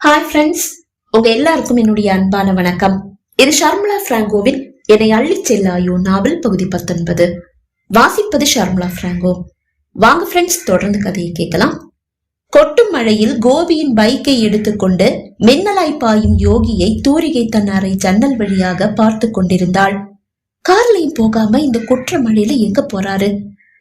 Hi friends உங்க எல்லாருக்கும் என்னுடைய அன்பான வணக்கம். இது ஷர்மிளா பிராங்கோவின் என்னை அள்ளிச் செல்லாயோ நாவல் பகுதி பத்தொன்பது. வாசிப்பது ஷர்மிளா பிராங்கோ. வாங்க ஃப்ரெண்ட்ஸ் தொடர்ந்து கதையை கேட்கலாம். கொட்டும் மழையில் கோபியின் பைக்கை எடுத்துக்கொண்டு மின்னலாய் பாயும் யோகியை தூரிகை தன் அறை ஜன்னல் வழியாக பார்த்து கொண்டிருந்தாள். கார்லையும் போகாம இந்த குற்ற மழையில எங்க போறாரு?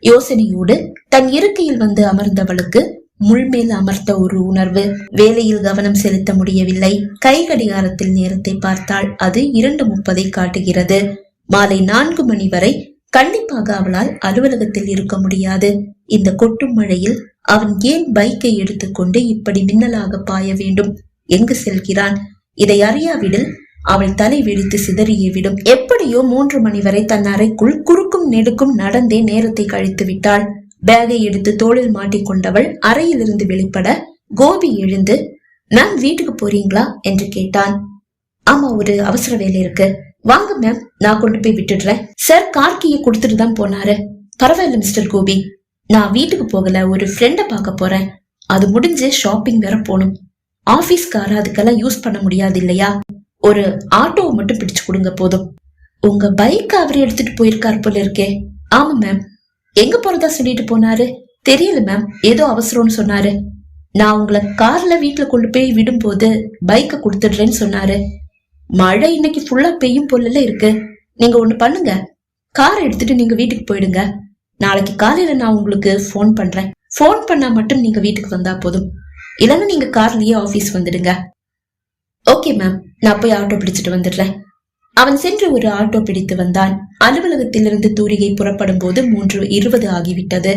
யோசனையோடு தன் இருக்கையில் வந்து அமர்ந்தவளுக்கு முள்மேல் அமர்த்த ஒரு உணர்வு. வேலையில் கவனம் செலுத்த முடியவில்லை. கை கடிகாரத்தில் நேரத்தை பார்த்தால் அது இரண்டு முப்பதை காட்டுகிறது. மாலை நான்கு மணி வரை கண்டிப்பாக அவளால் அலுவலகத்தில் இருக்க முடியாது. இந்த கொட்டும் மழையில் அவன் ஏன் பைக்கை எடுத்துக்கொண்டு இப்படி மின்னலாக பாய வேண்டும்? எங்கு செல்கிறான்? இதை அறியாவிடில் அவள் தலை வெடித்து சிதறியே விடும். எப்படியோ மூன்று மணி வரை தன் அறைக்குள் குறுக்கும் நெடுக்கும் நடந்தே நேரத்தை கழித்து விட்டாள். பேகை எடுத்து தோளில் மாட்டிக்கொண்டவள் அறையிலிருந்து வெளிப்பட கோபி எழுந்து மேம் வீட்டுக்கு போறீங்களா? என்று கேட்டான். ஆமா ஒரு அவசர வேலை இருக்கு. வாங்க மேம் நான் கொண்டு போய் விட்டுடுறேன். சார் கார் கீயை கொடுத்துட்டு தான் போனாரு. பரவாயில்ல மிஸ்டர் கோபி. நான் வீட்டுக்கு போகல ஒரு ஃப்ரெண்ட பார்க்க போறேன். அது முடிஞ்சு ஷாப்பிங் வேற போகணும். ஆபீஸ் கார அதுக்கெல்லாம் யூஸ் பண்ண முடியாது இல்லையா? ஒரு ஆட்டோவை மட்டும் பிடிச்சு கொடுங்க போதும். உங்க பைக் அவர் எடுத்துட்டு போயிருக்காரு போல இருக்கே. ஆமா மேம். எங்க போறதா சொல்லிட்டு போனாரு? தெரியல மேம் ஏதோ அவசரம்னு சொன்னாரு. நான் உங்களை கார்ல வீட்டுல கொண்டு போய் விடும்போது பைக்கை கொடுத்துடுறேன்னு சொன்னாரு. மழை இன்னைக்கு ஃபுல்லா பெய்யும் போல இருக்கு. நீங்க ஒண்ணு பண்ணுங்க. கார் எடுத்துட்டு நீங்க வீட்டுக்கு போயிடுங்க. நாளைக்கு காலையில நான் உங்களுக்கு ஃபோன் பண்றேன். ஃபோன் பண்ணா மட்டும் நீங்க வீட்டுக்கு வந்தா போதும். இல்லைன்னா நீங்க கார்லயே ஆபீஸ் வந்துடுங்க. ஓகே மேம் நான் போய் ஆட்டோ பிடிச்சிட்டு வந்துடுறேன். அவன் சென்று ஒரு ஆட்டோ பிடித்து வந்தான். அலுவலகத்திலிருந்து தூரிகை புறப்படும் போது மூன்று இருபது ஆகிவிட்டது.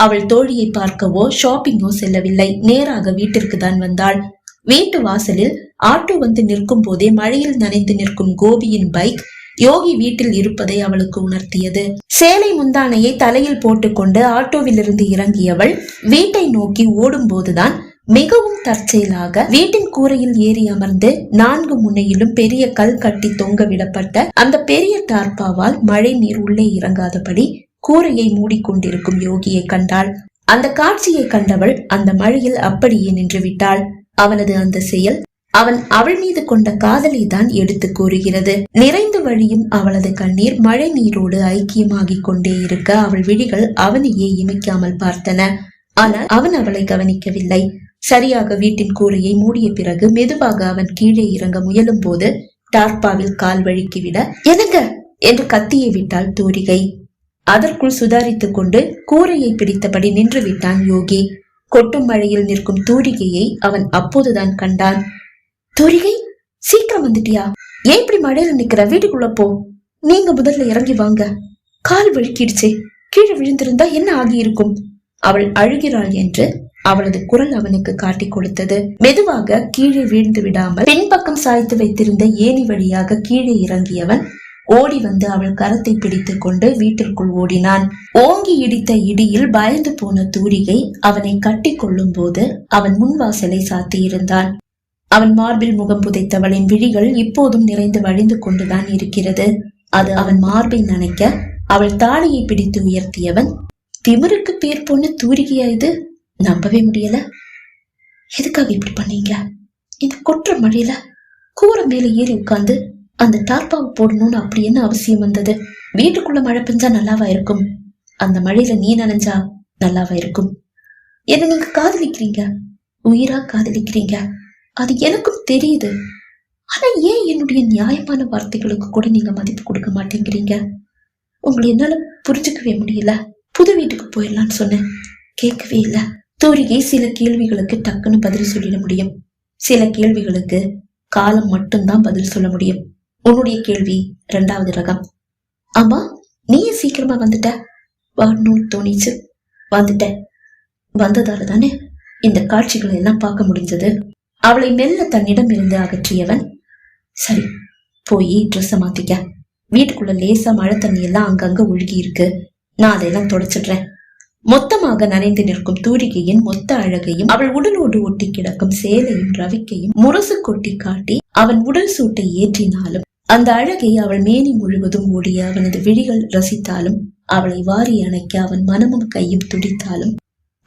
அவள் தோழியை பார்க்கவோ ஷாப்பிங்கோ செல்லவில்லை. நேராக வீட்டிற்கு தான் வந்தாள். வீட்டு வாசலில் ஆட்டோ வந்து நிற்கும் போதே மழையில் நனைந்து நிற்கும் கோபியின் பைக் யோகி வீட்டில் இருப்பதை அவளுக்கு உணர்த்தியது. சேலை முந்தானையை தலையில் போட்டுக்கொண்டு ஆட்டோவிலிருந்து இறங்கியவள் வீட்டை நோக்கி ஓடும் போதுதான் மிகவும் தற்செயலாக வீட்டின் கூரையில் ஏறி அமர்ந்து நான்கு முனையிலும் பெரிய கல் கட்டி தொங்க விடப்பட்ட அந்த பெரிய டார்பாவால் மழை நீர் உள்ளே இறங்காதபடி கூரையை மூடிக்கொண்டிருக்கும் யோகியை கண்டாள். அந்த காட்சியை கண்டவள் அந்த மழையில் அப்படியே நின்று விட்டாள். அவனது அந்த செயல் அவன் அவள் மீது கொண்ட காதலை தான் எடுத்து கூறுகிறது. நிறைந்து வழியும் அவளது கண்ணீர் மழை நீரோடு ஐக்கியமாகிக் கொண்டே இருக்க அவள் விழிகள் அவனையே இமைக்காமல் பார்த்தன. ஆனால் அவன் அவளை கவனிக்கவில்லை. சரியாக வீட்டின் கூரையை மூடிய பிறகு மெதுவாக அவன் கீழே இறங்க முயலும் போது டார்பாவில் கால் வழுக்கிவிட எனக்கு என்று கத்தியை விட்டாள் தூரிகை. அதற்குள் சுதாரித்துக் கொண்டு கூரையை பிடித்தபடி நின்று விட்டான் யோகி. கொட்டும் மழையில் நிற்கும் தூரிகையை அவன் அப்போதுதான் கண்டான். தூரிகை சீக்கிரம் வந்துட்டியா? ஏன் இப்படி மழையில நிக்கிற? வீட்டுக்குள்ள போ. நீங்க முதல்ல இறங்கி வாங்க. கால் வழுக்கிடுச்சு. கீழே விழுந்திருந்தா என்ன ஆகியிருக்கும்? அவள் அழுகிறாள் என்று அவளது குரல் அவனுக்கு காட்டிக் கொடுத்தது. மெதுவாக கீழே வீழ்ந்து விடாமல் பின்பக்கம் சாய்த்து வைத்திருந்த ஏணி வழியாக கீழே இறங்கியவன் ஓடி வந்து அவள் கரத்தை பிடித்துக் கொண்டு வீட்டிற்குள் ஓடினான். ஓங்கி இடித்த இடியில் பயந்து போன தூரிகை அவனை கட்டி கொள்ளும் போது அவன் முன்வாசலை சாத்தியிருந்தான். அவன் மார்பில் முகம் புதைத்தவளின் விழிகள் இப்போதும் நிறைந்து வழிந்து கொண்டுதான் இருக்கிறது. அது அவன் மார்பை நனைக்க அவள் தாலியை பிடித்து உயர்த்தியவன் திமிருக்கு பேர் பொண்ணு தூரிகையா இது? நம்பவே முடியல. எதுக்காக இப்படி பண்ணீங்க? இந்த கொற்ற மழையில கூரை மேல ஏறி உட்கார்ந்து அந்த டார்பாவை போடணும்னு அப்படி என்ன அவசியம் வந்தது? வீட்டுக்குள்ள மழை பெஞ்சா நல்லாவா இருக்கும்? அந்த மழையில நீ நனைஞ்சா நல்லாவா இருக்கும்? என்ன நீங்க காதலிக்கிறீங்க? உயிரா காதலிக்கிறீங்க? அது எனக்கும் தெரியுது. ஆனா ஏன் என்னுடைய நியாயமான வார்த்தைகளுக்கு கூட நீங்க மதிப்பு கொடுக்க மாட்டேங்கிறீங்க? உங்களை என்னால புரிஞ்சுக்கவே முடியல. புது வீட்டுக்கு போயிடலான்னு சொன்னேன். கேட்கவே இல்லை. தோழியை சில கேள்விகளுக்கு டக்குன்னு பதில் சொல்லிட முடியும். சில கேள்விகளுக்கு காலம் மட்டும்தான் பதில் சொல்ல முடியும். உன்னுடைய கேள்வி ரெண்டாவது ரகம். ஆமா நீ சீக்கிரமா வந்துட்ட? வரணும்னு தோணிச்சு. வந்துட்ட. வந்ததால தானே இந்த காட்சிகளை எல்லாம் பார்க்க முடிஞ்சது. அவளை மெல்ல தன்னிடம் இருந்து அகற்றியவன் சரி போய் ட்ரெஸ்ஸை மாத்திக்க. வீட்டுக்குள்ள லேசா மழை தண்ணி எல்லாம் அங்கங்க ஒழுகி இருக்கு. நான் அதையெல்லாம் தொடச்சிடுறேன். மொத்தமாக நனைந்து நிற்கும் தூரிகையின் மொத்த அழகையும் அவள் உடலோடு ஒட்டி கிடக்கும் சேலையும் ரவிக்கையும் முரசு கொட்டி காட்டி அவன் உடல் சூட்டை ஏற்றினாலும் அந்த அழகை அவள் மேனி முழுவதும் ஓடிய அவனது விழிகள் ரசித்தாலும் அவளை வாரி அணைக்க அவன் மனமும் கையும் துடித்தாலும்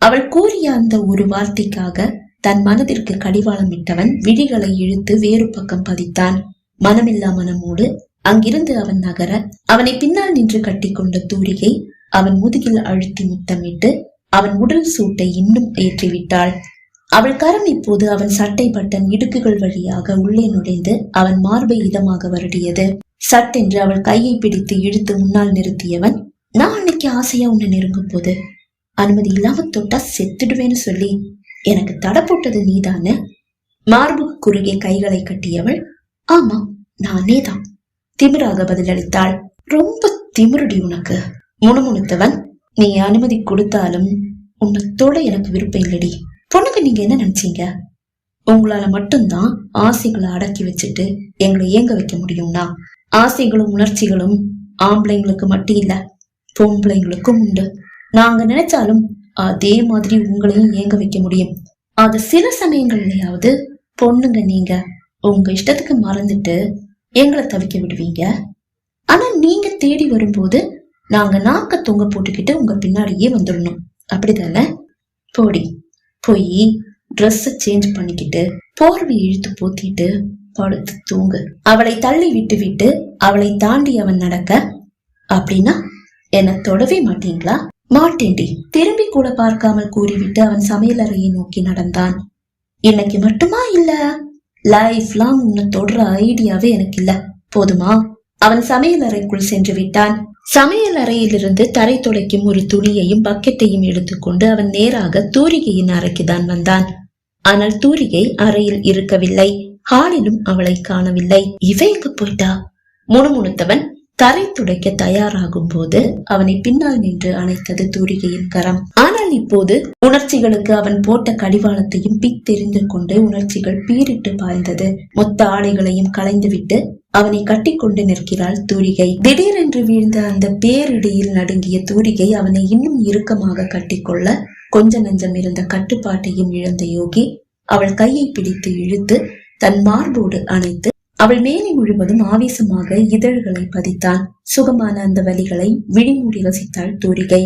அவள் கூறிய அந்த ஒரு வார்த்தைக்காக தன் மனதிற்கு கடிவாளம் இட்டவன் விழிகளை இழுத்து வேறு பக்கம் பதித்தான். மனமில்லா மனமோடு அங்கிருந்து அவன் நகர அவனை பின்னால் நின்று கட்டிக்கொண்ட தூரிகை அவன் முதுகில் அழுத்தி முத்தமிட்டு அவன் உடல் சூட்டை இன்னும் ஏற்றிவிட்டாள். அவள் கரம் இப்போது அவன் சட்டை பட்டன் இடுக்குகள் வழியாக உள்ளே நுழைந்து அவன் மார்பை இதமாக வருடியது. சட்டென்று அவள் கையை பிடித்து இழுத்து முன்னால் நிறுத்தியவன் நான் அன்னைக்கு ஆசையா உன்னை நெருங்கும் போது? அனுமதி இல்லாம தொட்டா செத்துடுவேன்னு சொல்லி எனக்கு தடை போட்டது நீதானே? மார்பு குறுகே கைகளை கட்டியவள் ஆமா நானே தான் திமிராக பதிலளித்தாள் ரொம்ப திமிருடி உனக்கு. முணுமுணுத்தவன் நீ அனுமதி கொடுத்தாலும் உன்னை தொட எனக்கு விருப்பம் இல்லடி. பொண்ணுக்கு நீங்க என்ன நினைச்சீங்க? உங்களால மட்டும்தான் ஆசைகளை அடக்கி வச்சுட்டு எங்களை ஏங்க வைக்க முடியும்னா? ஆசைகளும் உணர்ச்சிகளும் ஆம்பளைங்களுக்கு மட்டும் இல்ல பொம்பளைங்களுக்கும் உண்டு. நாங்க நினைச்சாலும் அதே மாதிரி உங்களையும் ஏங்க வைக்க முடியும். அது சில சமயங்கள்லயாவது பொண்ணுங்க நீங்க உங்க இஷ்டத்துக்கு மறந்துட்டு எங்களை தவிக்க விடுவீங்க. ஆனா நீங்க தேடி வரும்போது நாங்க நாக்க தொங்க போட்டுக்கிட்டு உங்க பின்னாடியே வந்துடணும். அப்படிதானே? போடி. போய் ட்ரெஸ்ஸை சேஞ்ச் பண்ணிக்கிட்டு போர்வை இழுத்து போத்திட்டு படுத்து தூங்கு. அவளை தள்ளி விட்டு விட்டு அவளை தாண்டி அவன் நடக்க அப்படின்னா என்ன தொடவே மாட்டீங்களா? மாட்டேண்டி திரும்பி கூட பார்க்காமல் கூறிவிட்டு அவன் சமையலறையை நோக்கி நடந்தான். இன்னைக்கு மட்டுமா இல்ல? லைஃப் லாங் உன்னை தொடர ஐடியாவே எனக்கு இல்ல. போதுமா? அவன் சமையலறைக்குள் சென்று விட்டான். சமையல் அறையிலிருந்து தரை துடைக்கும் ஒரு துணியையும் பக்கெட்டையும் எடுத்துக்கொண்டு அவன் நேராக தூரிகையின் அறைக்கு தான் வந்தான். ஆனால் தூரிகை அறையில் இருக்கவில்லை. ஹாலிலும் அவளை காணவில்லை. இவ எங்க போயிட்டா? முணுமுணுத்தவன் தரை துடைக்க தயாராகும் போது அவனை பின்னால் நின்று அணைத்தது தூரிகையின் கரம். ஆனால் இப்போது உணர்ச்சிகளுக்கு அவன் போட்ட கடிவாளத்தையும் பித்தெறிந்து கொண்டு உணர்ச்சிகள் பீரிட்டு பாய்ந்தது. மொத்த ஆடைகளையும் களைந்துவிட்டு அவனை கட்டிக்கொண்டு நிற்கிறாள் தூரிகை. திடீரென்று வீழ்ந்த அந்த பேரிடியில் நடுங்கிய தூரிகை அவனை இன்னும் இறுக்கமாக கட்டிக்கொள்ள கொஞ்ச நஞ்சம் இருந்த கட்டுப்பாட்டையும் இழந்த யோகி அவள் கையை பிடித்து இழுத்து தன் மார்போடு அணைத்து அவள் மேலே முழுவதும் ஆவேசமாக இதழ்களை பதித்தான். சுகமான அந்த வலிகளை விழிமூடி ரசித்தாள் தூரிகை.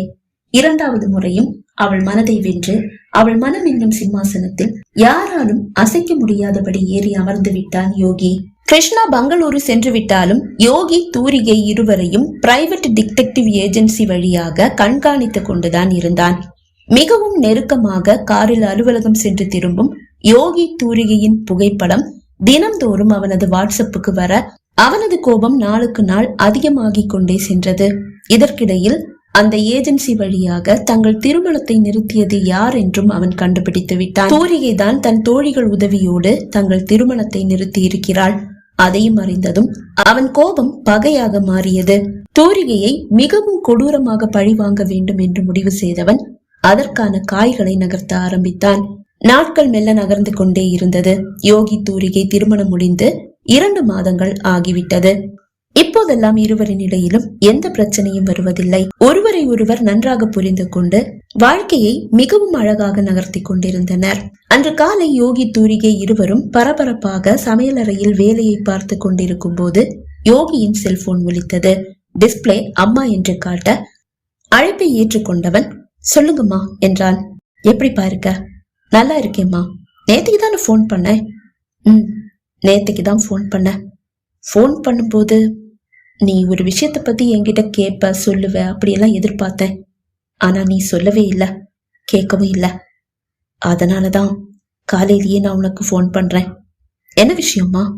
இரண்டாவது முறையும் அவள் மனதை வென்று அவள் மனம் என்னும் சிம்மாசனத்தில் யாராலும் அசைக்க முடியாதபடி ஏறி அமர்ந்து விட்டான் யோகி. கிருஷ்ணா பெங்களூரு சென்று விட்டாலும் யோகி தூரிகை இருவரையும் பிரைவேட் டிடெக்டிவ் ஏஜென்சி வழியாக கண்காணித்துக் கொண்டுதான் இருந்தான். மிகவும் நெருக்கமாக காரில் அலுவலகம் சென்று திரும்பும் யோகி தூரிகையின் புகைப்படம் தினம்தோறும் அவனது வாட்ஸ்அப்புக்கு வர அவனது கோபம் நாளுக்கு நாள் அதிகமாகிக் கொண்டே சென்றது. இதற்கிடையில் அந்த ஏஜென்சி வழியாக தங்கள் திருமணத்தை நிறுத்தியது யார் என்றும் அவன் கண்டுபிடித்து விட்டான் தூரிகை தான் தன் தோழிகள் உதவியோடு தங்கள் திருமணத்தை நிறுத்தி இருக்கிறாள் அதையும் அறிந்ததும் அவன் கோபம் பகையாக மாறியது. தூரிகையை மிகவும் கொடூரமாக பழிவாங்க வேண்டும் என்று முடிவு செய்தவன் அதற்கான காய்களை நகர்த்த ஆரம்பித்தான். நாட்கள் மெல்ல நகர்ந்து கொண்டே இருந்தது. யோகி தூரிகை திருமணம் முடிந்து இரண்டு மாதங்கள் ஆகிவிட்டது. இப்போதெல்லாம் இருவரின் இடையிலும் எந்த பிரச்சனையும் வருவதில்லை. ஒருவரை ஒருவர் நன்றாக புரிந்து கொண்டு வாழ்க்கையை மிகவும் அழகாக நகர்த்தி கொண்டிருந்தனர். அன்று காலை யோகி தூரிகை இருவரும் பரபரப்பாக சமையலறையில் வேலையை பார்த்து கொண்டிருக்கும் போது யோகியின் செல்போன் ஒலித்தது. டிஸ்பிளே அம்மா என்று காட்ட அழைப்பை ஏற்றுக்கொண்டவன் சொல்லுங்கம்மா என்றான் எப்படி பாருக்க? நல்லா இருக்கேம்மா. நேத்துக்கு தானே ஃபோன் பண்ணேன். ம் நேத்துக்கு தான் ஃபோன் பண்ணேன். ஃபோன் பண்ணும்போது நீ ஒரு விஷயத்த பத்தி என்கிட்ட கேட்ப சொல்லுவ அப்படியெல்லாம் எதிர்பார்த்தேன். ஆனா நீ சொல்லவே இல்லை கேட்கவும் இல்லை. அதனால தான் காலையிலேயே நான் உனக்கு ஃபோன் பண்றேன். என்ன விஷயம்மா?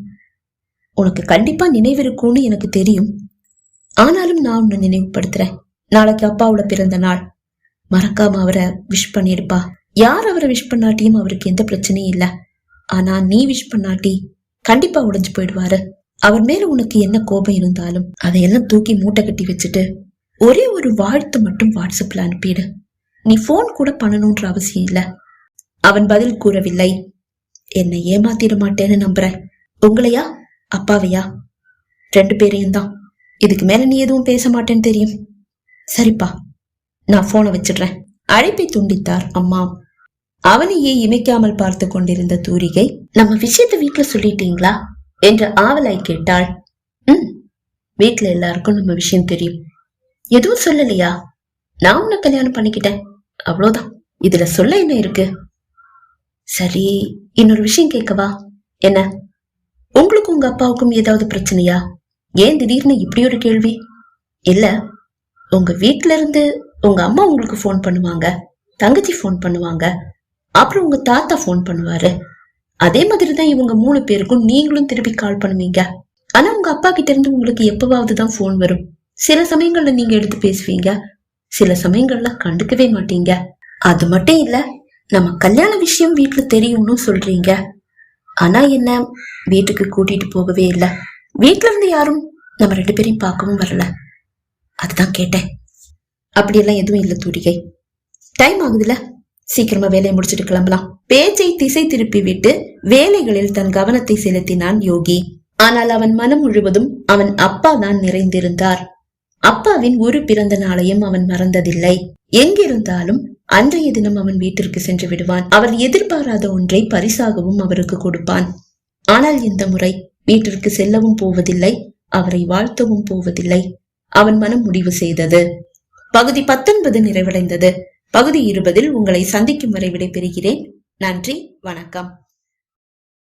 உனக்கு கண்டிப்பா நினைவு இருக்கும்னு எனக்கு தெரியும். ஆனாலும் நான் உன்னை நினைவுபடுத்துறேன். நாளைக்கு அப்பாவோட பிறந்த நாள். மறக்காம அவரை விஷ் பண்ணிடுப்பா யார் அவரை விஷ் பண்ணாட்டியும் அவருக்கு எந்த பிரச்சனையும் இல்ல. ஆனா நீ விஷ் பண்ணாட்டி கண்டிப்பா உடைஞ்சு போயிடுவாரு. அவர் மேல உனக்கு என்ன கோபம் இருந்தாலும் அதையெல்லாம் தூக்கி மூட்டை கட்டி வச்சுட்டு ஒரே ஒரு வாழ்த்து மட்டும் வாட்ஸ்அப்ல அனுப்பிடு. நீ போன் கூட பண்ணணும்ன்ற அவசியம் இல்ல. அவன் பதில் கூறவில்லை. என்னை ஏமாத்திட மாட்டேன்னு நம்புறேன். உங்களையா? அப்பாவையா? ரெண்டு பேரையும் தான். இதுக்கு மேல நீ எதுவும் பேச மாட்டேன்னு தெரியும். சரிப்பா நான் போனை வச்சிடுறேன். அழைப்பை துண்டித்தார் அம்மா. அவனையே இமைக்காமல் பார்த்து கொண்டிருந்த தூரிகை நம்ம விஷயத்த வீட்டுல சொல்லிட்டீங்களா? என்று ஆவலாய் கேட்டாள். ம் வீட்டுல எல்லாருக்கும் நம்ம விஷயம் தெரியும். எதுவும் சொல்லலையா? நான் உன்னை கல்யாணம் பண்ணிக்கிட்டேன். அவ்வளவுதான் இதுல சொல்ல என்ன இருக்கு? சரி இன்னொரு விஷயம் கேட்கவா? என்ன? உங்களுக்கும் உங்க அப்பாவுக்கும் ஏதாவது பிரச்சனையா? ஏன் திடீர்னு இப்படி ஒரு கேள்வி? இல்ல உங்க வீட்ல இருந்து உங்க அம்மா உங்களுக்கு ஃபோன் பண்ணுவாங்க. தங்கச்சி ஃபோன் பண்ணுவாங்க. அப்புறம் உங்க தாத்தா ஃபோன் பண்ணுவாரு. அதே மாதிரி தான் இவங்க மூணு பேருக்கும் நீங்களும் திருப்பி கால் பண்ணுவீங்க. ஆனா உங்க அப்பா கிட்ட இருந்து உங்களுக்கு எப்பவாவது தான் ஃபோன் வரும்? சில சமயங்கள்ல நீங்க எடுத்து பேசுவீங்க. சில சமயங்கள்ல கண்டுக்கவே மாட்டீங்க. அது மட்டும் இல்ல நம்ம கல்யாண விஷயம் வீட்டுல தெரியும்னு சொல்றீங்க. ஆனா என்ன வீட்டுக்கு கூட்டிட்டு போகவே இல்ல. வீட்டுல இருந்து யாரும் நம்ம ரெண்டு பேரையும் பார்க்கவும் வரல. அதுதான் கேட்டேன். அப்படியெல்லாம் எதுவும் இல்ல தூரிகை. டைம் ஆகுதுல்ல சீக்கிரமா வேலையை முடிச்சிட்டு கிளம்பலாம். பேச்சை திசை திருப்பி விட்டு வேலைகளில் தன் கவனத்தை செலுத்தினான் யோகி. ஆனால் அவன் மனம் முழுவதும் அவன் அப்பா தான் நிறைந்திருந்தார். அப்பாவின் ஒரு பிறந்த நாளையும் அவன் மறந்ததில்லை. எங்கிருந்தாலும் அன்றைய தினம் அவன் வீட்டிற்கு சென்று விடுவான். அவர் எதிர்பாராத ஒன்றை பரிசாகவும் அவருக்கு கொடுப்பான். ஆனால் இந்த முறை வீட்டிற்கு செல்லவும் போவதில்லை அவரை வாழ்த்தவும் போவதில்லை. அவன் மனம் முடிவு செய்தது. பகுதி பத்தொன்பது நிறைவடைந்தது. பகுதி இருபதில் உங்களை சந்திக்கும் வரை விடைபெறுகிறேன். நன்றி வணக்கம்.